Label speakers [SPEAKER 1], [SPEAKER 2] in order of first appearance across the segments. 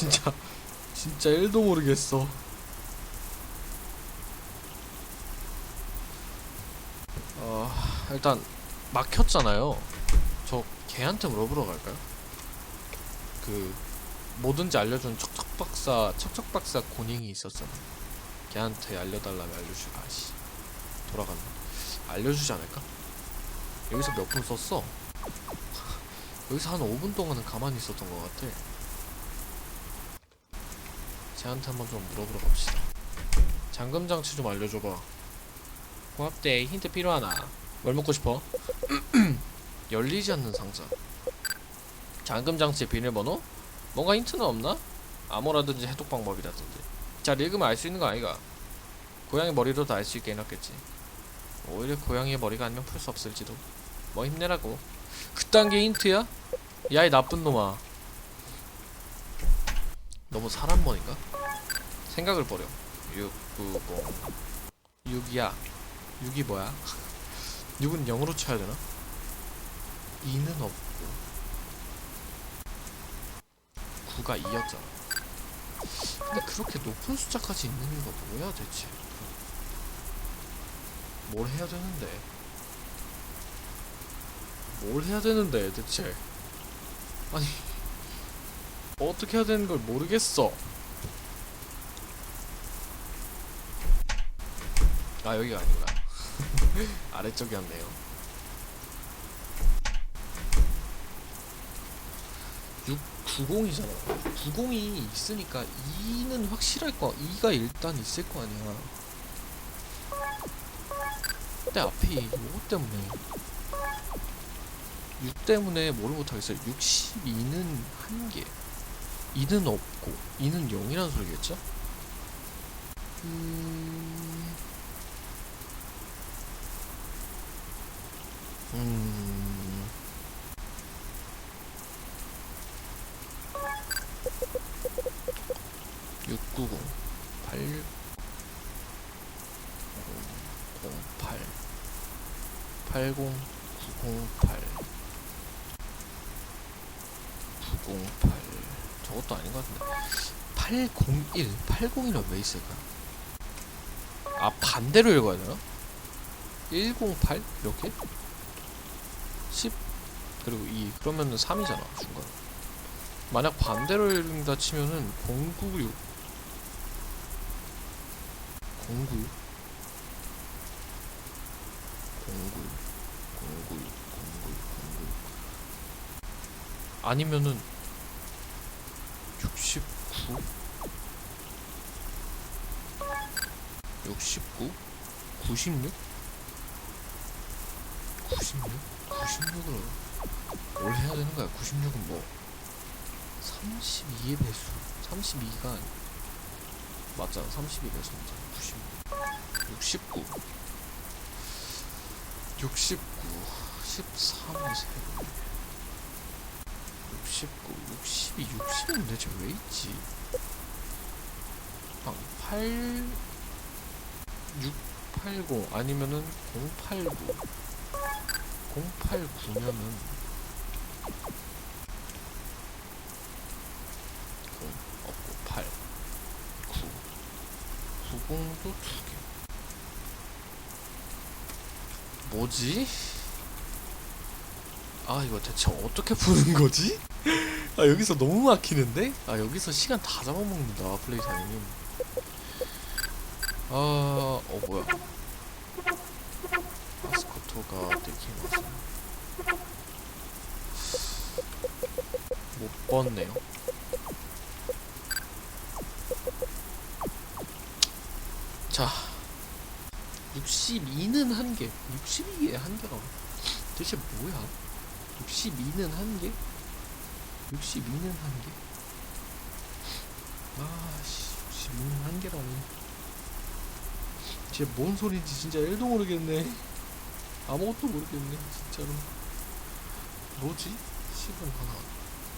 [SPEAKER 1] 진짜 진짜 1도 모르겠어 어 일단 막혔잖아요 저 걔한테 물어보러 갈까요? 그 뭐든지 알려준 척척박사 척척박사 고닝이 있었잖아 걔한테 알려달라면 알려주 아씨 돌아갔네 알려주지 않을까? 여기서 몇 분 썼어? 여기서 한 5분 동안은 가만히 있었던 것 같아 쟤한테 한번 좀 물어보러 갑시다 잠금 장치 좀 알려줘봐 고맙대 힌트 필요하나 뭘 먹고 싶어? 열리지 않는 상자 잠금 장치의 비밀번호? 뭔가 힌트는 없나? 암호라든지 해독 방법이라든지 잘 읽으면 알 수 있는 거 아이가 고양이 머리로도 알수 있게 해놨겠지 오히려 고양이의 머리가 아니면 풀 수 없을지도 뭐 힘내라고 그딴 게 힌트야? 야 이 나쁜 놈아 너무 사람머니까? 생각을 버려. 690 6이야. 6이 뭐야? 6은 0으로 쳐야 되나? 2는 없고. 9가 2였잖아. 근데 그렇게 높은 숫자까지 있는 이유가 뭐야 대체? 뭘 해야 되는데? 뭘 해야 되는데 대체? 아니 어떻게 해야 되는 걸 모르겠어 아 여기가 아니구나. 아래쪽이었네요. 690이잖아. 90이 있으니까 2는 확실할 거 2가 일단 있을 거 아니야. 근데 앞에 이거 때문에. 6 때문에 뭐를 못하겠어요? 62는 한 개. 2는 없고 2는 0이라는 소리겠죠? 음... 음... 육구공 팔 공팔 팔공 구공팔 구공팔. 저것도 아닌 것 같은데. 801 801은 왜 있을까? 아 반대로 읽어야 되나? 108 이렇게 10 그리고 2 그러면은 3이잖아 중간 만약 반대로 읽는다 치면은 096 09 09 09 09 09 아니면은 69 69 96 96 96으로 뭘 해야 되는 거야? 96은 뭐 32의 배수. 32가 맞잖아. 32 배수잖아. 96 69 69 13의 세로 69 62 60은 대체 왜 있지? 아, 8 680 아니면은 089 089면은 0 없고 8 9 90도 두개 뭐지? 아 이거 대체 어떻게 푸는 거지? 아 여기서 너무 막히는데? 아 여기서 시간 다 잡아먹는다 플레이 타임님 아... 어 뭐야 마스코토가 데키마스 못 봤네요. 자 62는 한개 62에 한개가 대체 뭐야? 62는 한개? 62는 한개? 아씨 62는 한개라니. 쟤뭔 소리인지 진짜 1도 모르겠네 아무것도 모르겠네 진짜로 뭐지? 10은 하나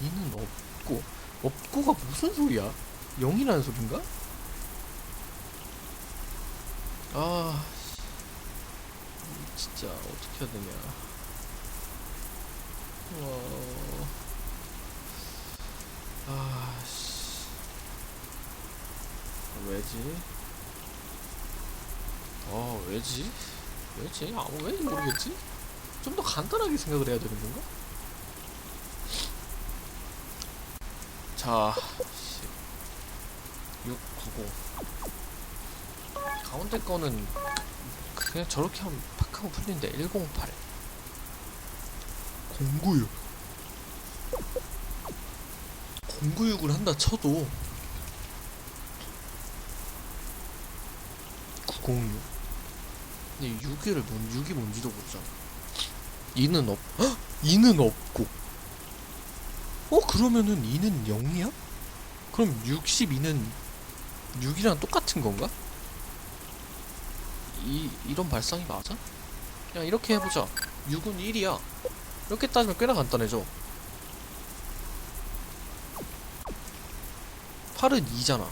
[SPEAKER 1] 2는 없고 없고가 무슨 소리야? 0이라는 소린가? 아 씨. 진짜 어떻게 해야 되냐 어... 아씨 왜지? 어 왜지? 왜지? 아무 왜지 모르겠지? 좀 더 간단하게 생각을 해야 되는 건가? 자 6, 9, 0 가운데 거는 그냥 저렇게 하면 팍 하고 풀리는데 108 096 096을 한다 쳐도 906 근데 6위를 뭔 6이 뭔지도 모르잖아 2는 없 헉! 2는 없고 어 그러면은 2는 0이야? 그럼 62는 6이랑 똑같은 건가? 이 이런 발상이 맞아? 그냥 이렇게 해보자 6은 1이야 이렇게 따지면 꽤나 간단해져 8은 2잖아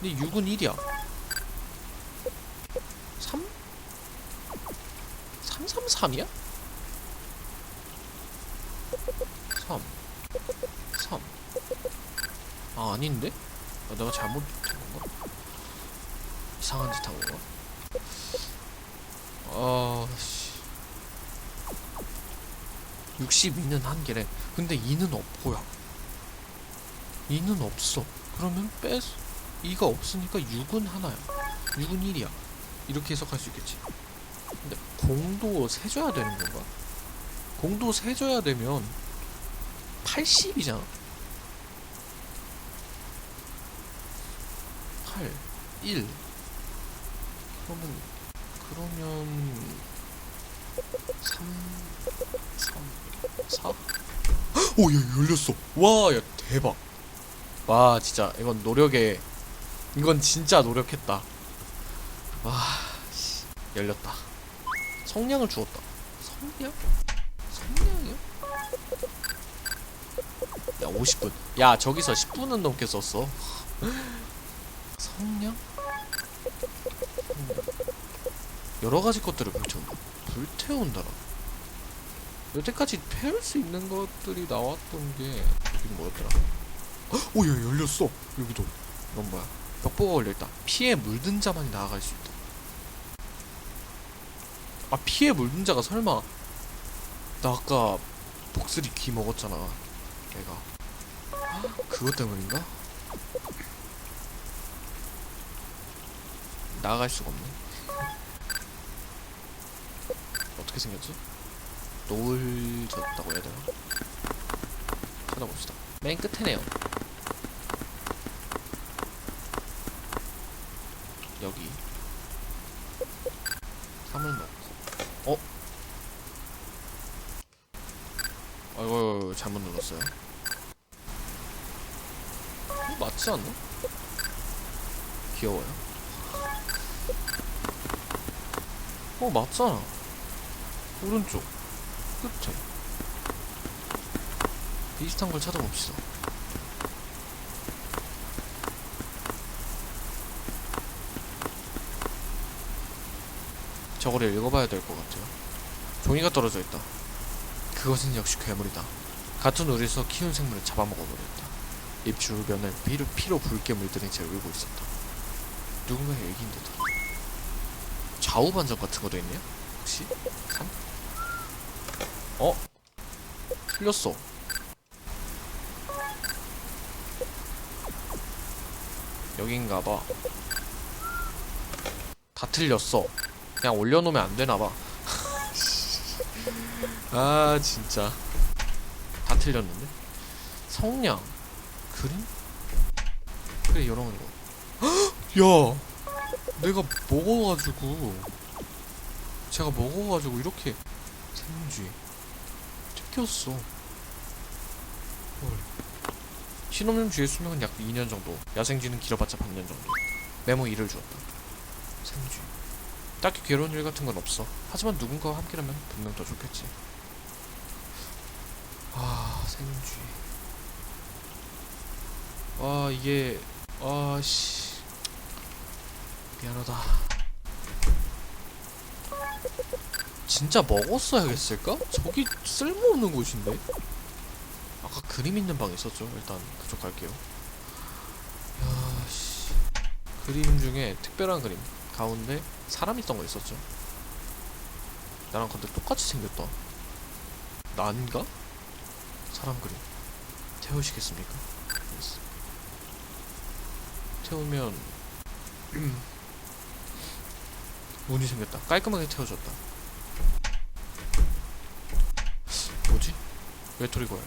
[SPEAKER 1] 근데 6은 1이야 3? 333이야? 3 3 아 아닌데? 아, 내가 잘못 한 건가? 이상한 짓 한 건가? 아 씨. 62는 한 개래. 근데 2는 없고요. 2는 없어. 그러면 빼 2가 없으니까 6은 하나야. 6은 1이야. 이렇게 해석할 수 있겠지. 근데 공도 세줘야 되는 건가? 공도 세줘야 되면 80이잖아. 8, 1. 그러면 그러면 3, 3, 4? 오, 야, 열렸어. 와, 야, 대박. 와, 진짜 이건 노력에 이건 진짜 노력했다. 와, 씨, 열렸다. 성냥을 주었다. 성냥? 성냥이요? 야, 50분. 야, 저기서 10분은 넘게 썼어. 성냥? 여러 가지 것들을 불태운다. 불태운다라. 여태까지 태울 수 있는 것들이 나왔던 게 여기 뭐였더라? 헉! 오, 야, 열렸어. 여기도. 이건 뭐야? 벽보가 걸려있다. 피에 물든 자만이 나아갈 수 있다. 아, 피에 물든 자가 설마 나 아까 복슬이 귀 먹었잖아. 얘가. 그것 때문인가? 나아갈 수가 없네. 어떻게 생겼지? 노을 졌다고 해야 되나? 찾아봅시다. 맨 끝에네요. 여기 3을 넣고 어? 아이고 잘못 눌렀어요. 어, 맞지 않나? 귀여워요. 어 맞잖아. 오른쪽 끝에 비슷한 걸 찾아봅시다. 저거를 읽어봐야 될 것 같아요. 종이가 떨어져 있다. 그것은 역시 괴물이다. 같은 우리에서 키운 생물을 잡아먹어버렸다. 입 주변을 피로, 피로 붉게 물들인 채 울고 있었다. 누군가의 얘기인 듯하다. 좌우 반전 같은 거도 있네요? 혹시? 3? 어? 틀렸어. 여긴가봐. 다 틀렸어. 그냥 올려놓으면 안 되나봐. 아, 진짜. 다 틀렸는데? 성냥. 그림? 그래, 이런 거. 야! 내가 먹어가지고. 제가 먹어가지고 이렇게 생쥐. 뜯겼어. 헐. 신혼용 쥐의 수명은 약 2년 정도. 야생쥐는 길어봤자 반년 정도. 메모 1을 주었다. 생쥐. 딱히 괴로운 일 같은 건 없어. 하지만 누군가와 함께라면 분명 더 좋겠지. 아, 생쥐. 와, 이게 아, 씨. 미안하다. 진짜 먹었어야겠을까? 저기 쓸모없는 곳인데. 아까 그림 있는 방 있었죠. 일단 그쪽 갈게요. 그림 중에 특별한 그림 가운데 사람 있던 거 있었죠. 나랑 근데 똑같이 생겼다. 난가? 사람 그림 태우시겠습니까? yes. 태우면 문이 생겼다. 깔끔하게 태워졌다. 뭐지? 외톨이 고양이.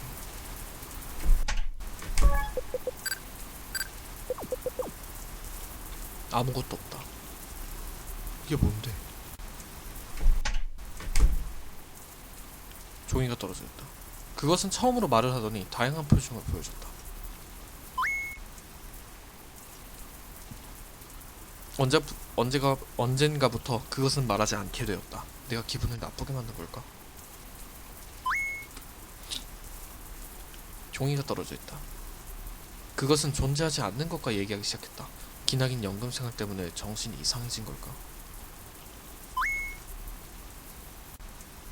[SPEAKER 1] 아무것도 없다. 이게 뭔데? 종이가 떨어져 있다. 그것은 처음으로 말을 하더니 다양한 표정을 보여줬다. 언제 언제가 언젠가부터 그것은 말하지 않게 되었다. 내가 기분을 나쁘게 만든 걸까? 종이가 떨어져 있다. 그것은 존재하지 않는 것과 얘기하기 시작했다. 기나긴 연금 생활 때문에 정신이 이상해진 걸까?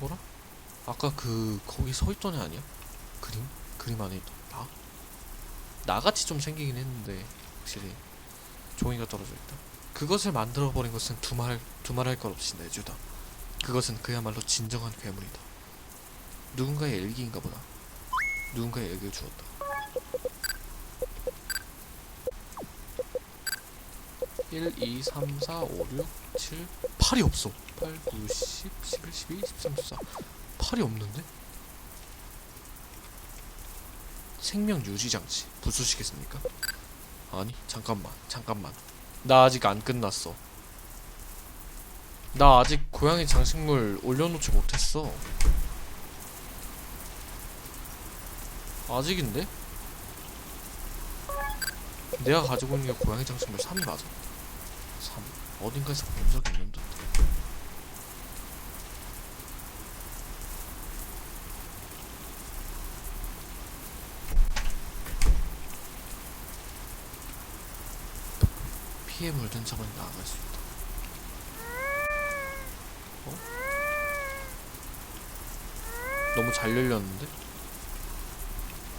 [SPEAKER 1] 뭐라? 아까 그 거기 서 있던 애 아니야? 그림? 그림 안에 있던 나? 나같이 좀 생기긴 했는데 확실히 종이가 떨어져 있다. 그것을 만들어 버린 것은 두말 두말할 것 없이 내주다. 그것은 그야말로 진정한 괴물이다. 누군가의 일기인가 보다. 누군가의 일기를 주었다. 일, 이, 삼, 사, 오, 육, 칠, 8이 없어. 8, 9, 10, 11, 12, 13, 14. 8이 없는데? 생명 유지 장치 부수시겠습니까? 아니 잠깐만 잠깐만 나 아직 안 끝났어 나 아직 고양이 장식물 올려놓지 못했어 아직인데? 내가 가지고 있는 게 고양이 장식물 3이 맞아 3 어딘가에서 본 적이 있는 듯 피에 물든 자만이 나아갈 수 있다. 어? 너무 잘 열렸는데?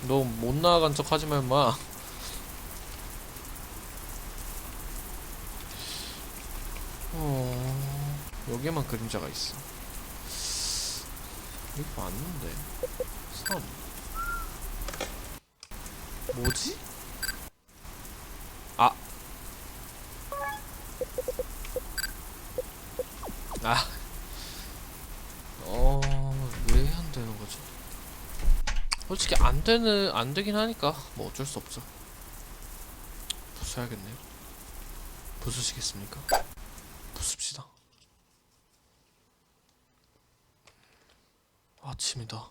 [SPEAKER 1] 너 못 나아간 척 하지 마, 임마. 어, 여기에만 그림자가 있어. 여기 맞는데. 3. 뭐지? 아, 아, 어, 왜 안 되는 거지? 솔직히 안 되긴 하니까, 뭐 어쩔 수 없죠. 부숴야겠네요. 부수시겠습니까? 부숩시다. 아침이다.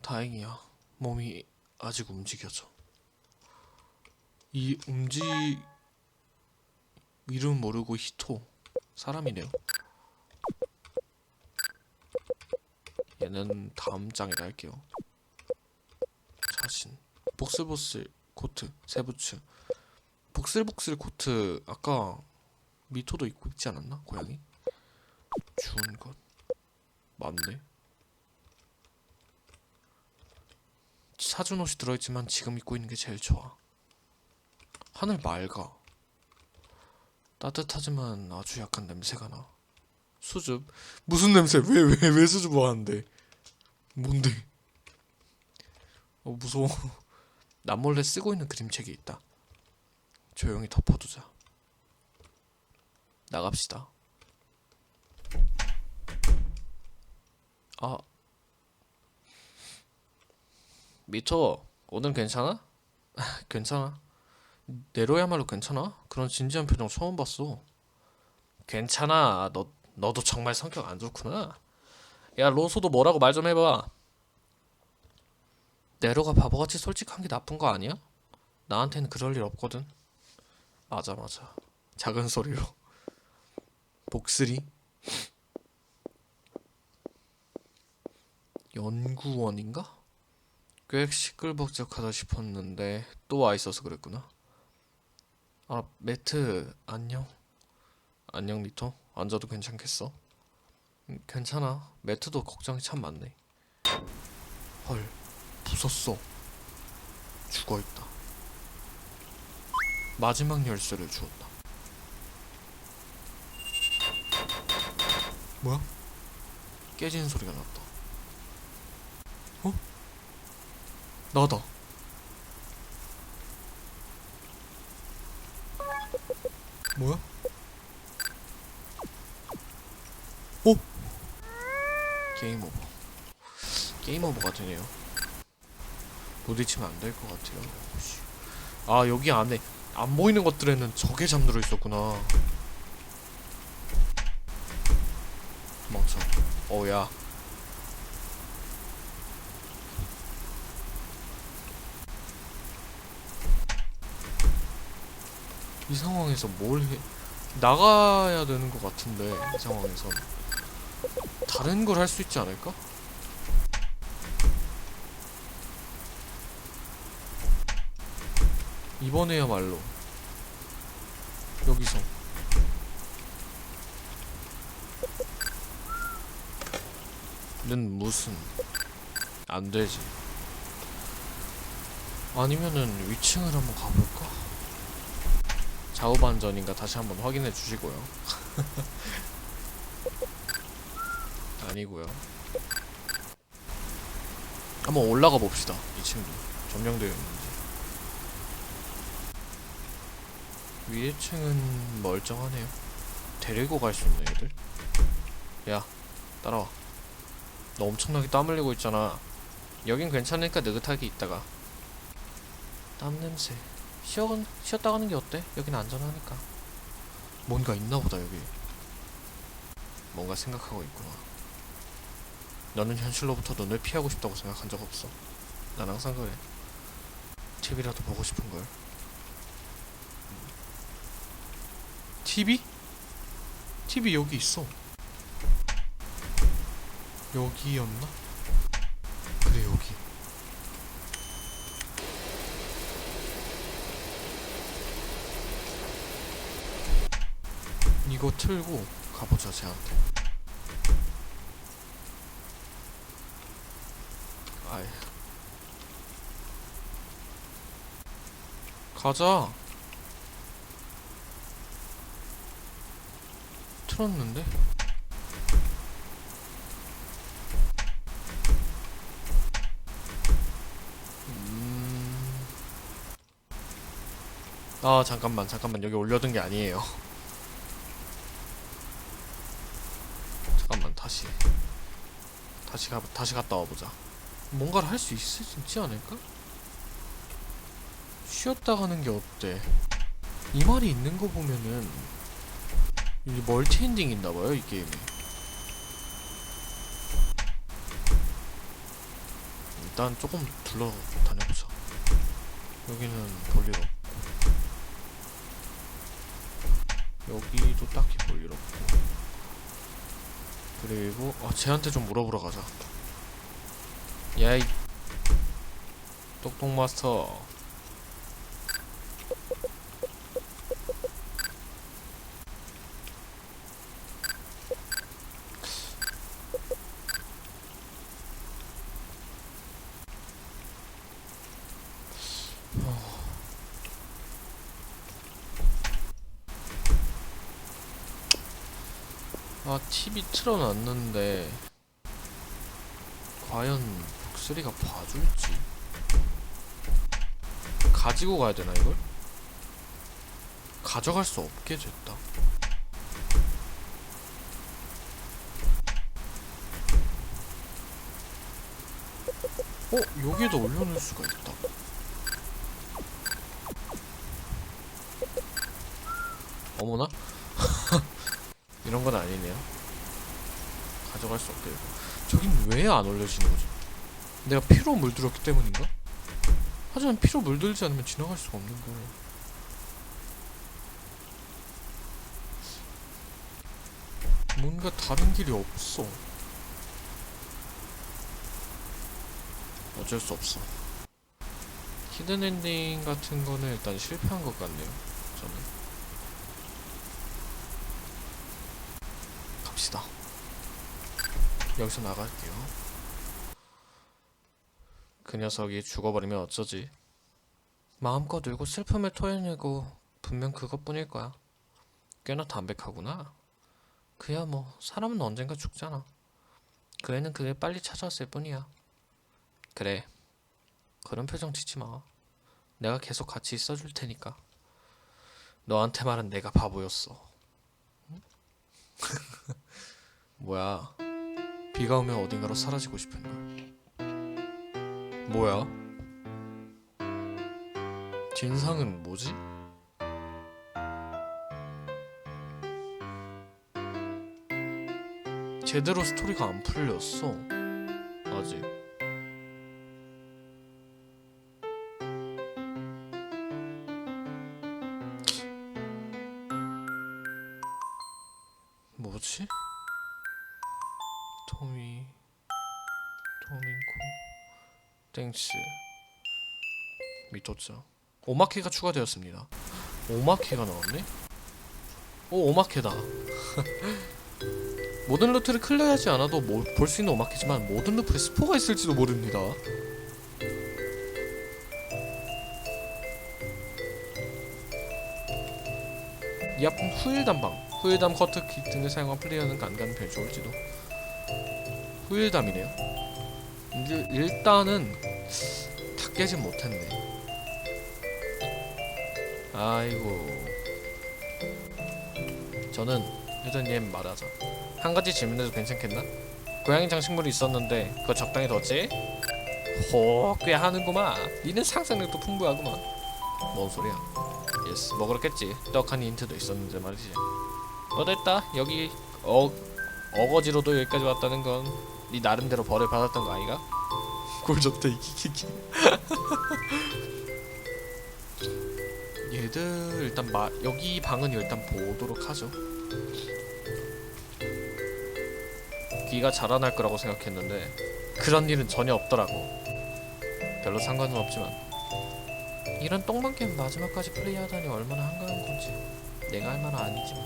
[SPEAKER 1] 다행이야. 몸이 아직 움직여져. 이 움직, 이름 모르고 히토. 사람이네요. 얘는 다음 장에다 할게요. 자신. 복슬복슬 코트 세부츠. 복슬복슬 코트 아까 미토도 입고 있지 않았나? 고양이? 주운 것. 맞네. 사준 옷이 들어있지만 지금 입고 있는 게 제일 좋아. 하늘 맑아. 따뜻하지만 아주 약한 냄새가 나. 수줍? 무슨 냄새? 왜, 왜, 왜 수줍어 하는데? 뭔데? 어, 무서워. 남몰래 쓰고 있는 그림책이 있다. 조용히 덮어두자. 나갑시다. 아. 미토, 오늘 괜찮아? 괜찮아. 내로야말로 괜찮아? 그런 진지한 표정 처음 봤어. 괜찮아. 너 너도 정말 성격 안 좋구나. 야 로소도 뭐라고 말 좀 해봐. 네로가 바보같이 솔직한 게 나쁜 거 아니야? 나한테는 그럴 일 없거든. 맞아 맞아. 작은 소리로. 복슬이. 연구원인가? 꽤 시끌벅적하다 싶었는데 또 와 있어서 그랬구나. 아, 매트 안녕. 안녕 리토. 앉아도 괜찮겠어? 음, 괜찮아. 매트도 걱정이 참 많네. 헐, 부쉈어. 죽어 있다. 마지막 열쇠를 주었다. 뭐야? 깨지는 소리가 났다. 어? 나다. 뭐야? 게임 오버. 게임 오버가 되네요. 부딪히면 안 될 것 같아요. 씨. 아 여기 안에 안 보이는 것들에는 적에 잠들어 있었구나. 도망쳐. 어야. 이 상황에서 뭘 해? 나가야 되는 것 같은데 이 상황에선 다른 걸 할 수 있지 않을까? 이번에야말로 여기서 는 무슨 안 되지 아니면은 위층을 한번 가볼까? 좌우반전인가 다시 한번 확인해 주시고요 아니고요 한번 올라가 봅시다 2층도 점령되어 있는지 위에 층은 멀쩡하네요. 데리고 갈 수 있는 애들? 야, 따라와. 너 엄청나게 땀 흘리고 있잖아. 여긴 괜찮으니까 느긋하게 있다가. 땀 냄새. 쉬어, 쉬었다 가는 게 어때? 여긴 안전하니까. 뭔가 있나 보다, 여기. 뭔가 생각하고 있구나. 너는 현실로부터 눈을 피하고 싶다고 생각한 적 없어. 난 항상 그래. TV라도 보고 싶은 걸. TV? TV 여기 있어. 여기였나? 그래 여기. 이거 틀고 가보자 쟤한테. 아이. 가자. 틀었는데? 음... 아 잠깐만 잠깐만 여기 올려둔 게 아니에요 잠깐만 다시 다시 가 다시 갔다 와보자 뭔가를 할 수 있지 않을까? 쉬었다 가는 게 어때? 이 말이 있는 거 보면은 이게 멀티 엔딩 있나봐요 이 게임이. 일단 조금 둘러 다녀보자. 여기는 볼일 없고. 여기도 딱히 볼일 없고. 그리고 아 쟤한테 좀 물어보러 가자. 야이. 똑똑 마스터 아 TV 틀어놨는데 과연 목소리가 봐줄지 가지고 가야 되나 이걸? 가져갈 수 없게 됐다 어? 여기에다 올려놓을 수가 있다 어머나? 이런 건 아니네요. 가져갈 수 없게. 저긴 왜 안 올려지는 거지? 내가 피로 물들었기 때문인가? 하지만 피로 물들지 않으면 지나갈 수가 없는 걸. 뭔가 다른 길이 없어. 어쩔 수 없어. 히든 엔딩 같은 거는 일단 실패한 것 같네요. 저는. 갑시다. 여기서 나갈게요. 그 녀석이 죽어버리면 어쩌지? 마음껏 울고 슬픔을 토해내고 분명 그것뿐일 거야. 꽤나 담백하구나. 그야 뭐 사람은 언젠가 죽잖아. 그 애는 그게 빨리 찾아왔을 뿐이야. 그래. 그런 표정 짓지 마. 내가 계속 같이 있어줄 테니까. 너한테 말은 내가 바보였어. 뭐야? 비가 오면 어딘가로 사라지고 싶은가? 뭐야? 진상은 뭐지? 제대로 스토리가 안 풀렸어. 아직. 오마케가 추가되었습니다. 오마케가 나왔네? 오, 오마케다. 모든 루트를 클리어하지 않아도 볼 수 있는 오마케지만 모든 루트에 스포가 있을지도 모릅니다. 얍 후일 담방 후일담 커트 킷 등을 사용한 플레이어는 간간 별 좋을지도 후일담이네요 일, 일단은 다 깨진 못했네 아이고. 저는 얘 말하자. 한 가지 질문해도 괜찮겠나? 고양이 장식물이 있었는데 그거 적당히 뒀지? 호꽤 하는구만. 니는 상상력도 풍부하구만. 뭔 소리야? 예스 뭐 그렇겠지. 떡한 힌트도 있었는데 말이지. 어 됐다 여기 어 어거지로도 여기까지 왔다는 건 네 나름대로 벌을 받았던 거 아이가? 꼴 좋다 이기기기 얘들 일단 마 여기 방은 일단 보도록 하죠. 귀가 자라날 거라고 생각했는데 그런 일은 전혀 없더라고. 별로 상관은 없지만. 이런 똥만 게임 마지막까지 플레이하다니 얼마나 한가한 건지 내가 할 말은 아니지만.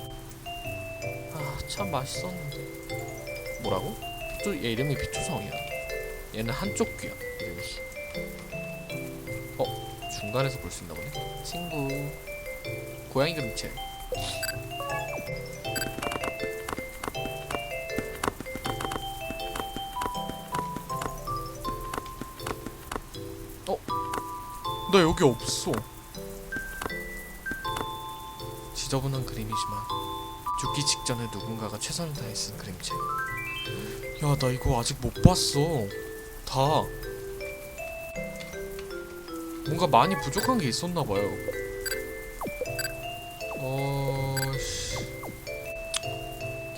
[SPEAKER 1] 아 참 맛있었는데. 뭐라고? 피투 얘 이름이 피투성이야. 얘는 한쪽 귀야 이름이. 어? 중간에서 볼 수 있나 보네 친구 고양이 그림체 어? 나 여기 없어 지저분한 그림이지만 죽기 직전에 누군가가 최선을 다해 쓴 그림체. 야, 나 이거 아직 못 봤어. 다. 뭔가 많이 부족한 게 있었나 봐요. 어, 씨.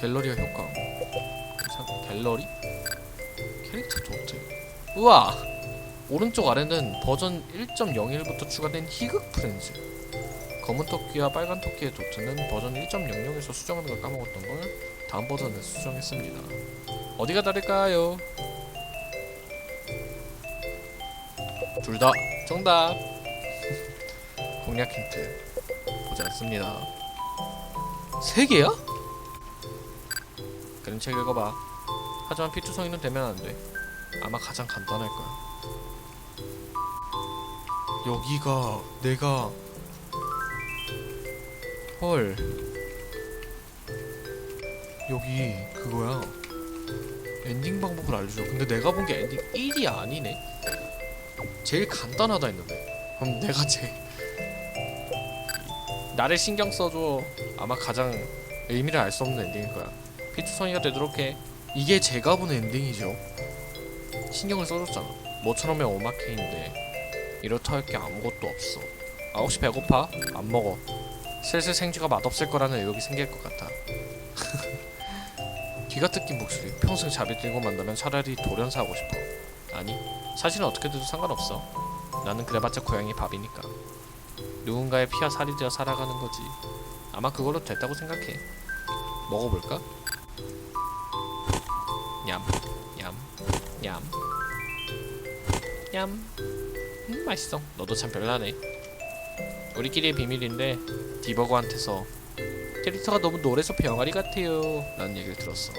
[SPEAKER 1] 갤러리아 효과. 갤러리? 캐릭터 도트. 우와. 오른쪽 아래는 버전 1.01부터 추가된 희극 프렌즈. 검은 토끼와 빨간 토끼의 도트는 버전 1.00에서 수정하는 걸 까먹었던 걸 다음 버전에서 수정했습니다. 어디가 다를까요? 둘 다 정답. 공략 힌트 보지 않습니다. 세 개야? 그림책 읽어봐. 하지만 피투성이는 되면 안 돼. 아마 가장 간단할 거야. 여기가 내가 헐 여기 그거야 엔딩 방법을 알려줘 근데 내가 본 게 엔딩 1이 아니네 제일 간단하다 했는데. 그럼 내가 제일 나를 신경 써줘. 아마 가장 의미를 알 수 없는 엔딩일 거야. 피투성이가 되도록 해. 이게 제가 본 엔딩이죠. 신경을 써줬잖아. 모처럼의 오마케인데. 이렇다 할 게 아무것도 없어. 아 혹시 배고파? 안 먹어. 슬슬 생쥐가 맛없을 거라는 의혹이 생길 것 같아. 귀가 뜯긴 목소리. 평생 잡이 들고 만나면 차라리 돌연사 하고 싶어. 아니, 사실은 어떻게 돼도 상관없어. 나는 그래봤자 고양이 밥이니까. 누군가의 피와 살이 되어 살아가는 거지. 아마 그걸로 됐다고 생각해. 먹어볼까? 냠, 냠, 냠, 냠. 음, 맛있어. 너도 참 별나네. 우리끼리의 비밀인데 디버거한테서 캐릭터가 너무 노래서 병아리 같아요 라는 얘기를 들었어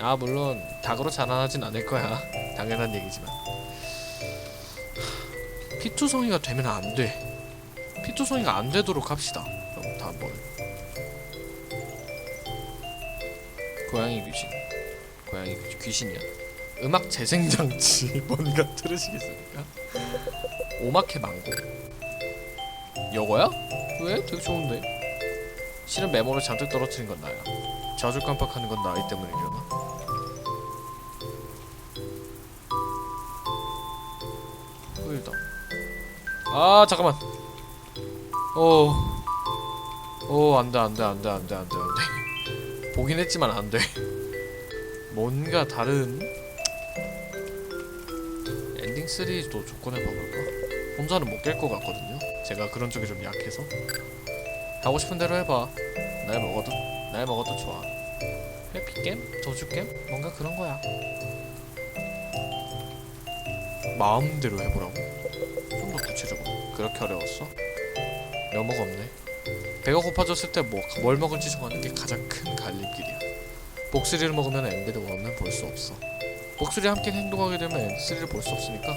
[SPEAKER 1] 아 물론 닭으로 자라나진 않을 거야 당연한 얘기지만 피투성이가 되면 안 돼. 피투성이가 안 되도록 합시다. 그럼 다음번에 고양이 귀신, 고양이 귀신, 귀신이야. 음악 재생 장치 뭔가 들으시겠습니까? 오마케 망고. 여거야? 왜? 되게 좋은데. 실은 메모를 잔뜩 떨어뜨린 건 나야. 자주 깜빡하는 건 나이 때문이려나. 일담 아 잠깐만. 오, 오 안돼 안돼 안돼 안돼 안돼 안돼. 보긴 했지만 안돼. 뭔가 다른 엔딩 3도 조건을 봐볼까? 혼자는 못 깰 것 같거든요. 제가 그런 쪽이 좀 약해서. 하고 싶은 대로 해봐. 날 먹어도 날 먹어도 좋아. 회피겜? 저주겜? 뭔가 그런 거야. 마음대로 해보라고? 그렇게 어려웠어? 면모가 없네. 배가 고파졌을 때 뭐 뭘 먹을지 정하는 게 가장 큰 갈림길이야. 복수리를 먹으면 엔드를 원은 볼수 없어. 복수리 함께 행동하게 되면 엔드3를 볼 수 없으니까.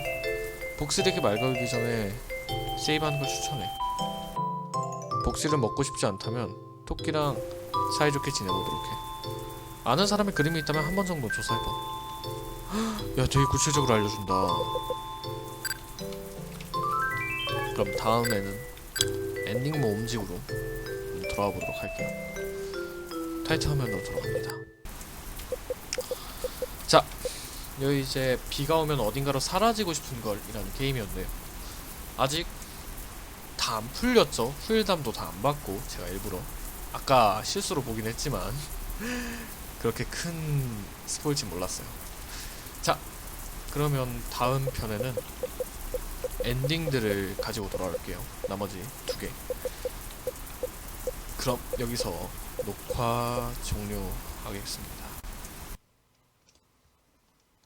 [SPEAKER 1] 복수리에게 말 걸기 전에 세이브하는 걸 추천해. 복수를 먹고 싶지 않다면 토끼랑 사이좋게 지내보도록 해. 아는 사람의 그림이 있다면 한 번 정도 조사해봐. 야 되게 구체적으로 알려준다 그럼 다음에는 엔딩 모음집으로 좀 돌아와 보도록 할게요. 타이틀 화면으로 돌아갑니다. 자 여기 이제 비가 오면 어딘가로 사라지고 싶은 걸이라는 게임이었는데요. 아직 다 안 풀렸죠. 후일담도 다 안 받고 제가 일부러 아까 실수로 보긴 했지만 그렇게 큰 스포일지 몰랐어요. 자 그러면 다음 편에는 엔딩들을 가지고 돌아올게요. 나머지 두 개. 그럼 여기서 녹화 종료하겠습니다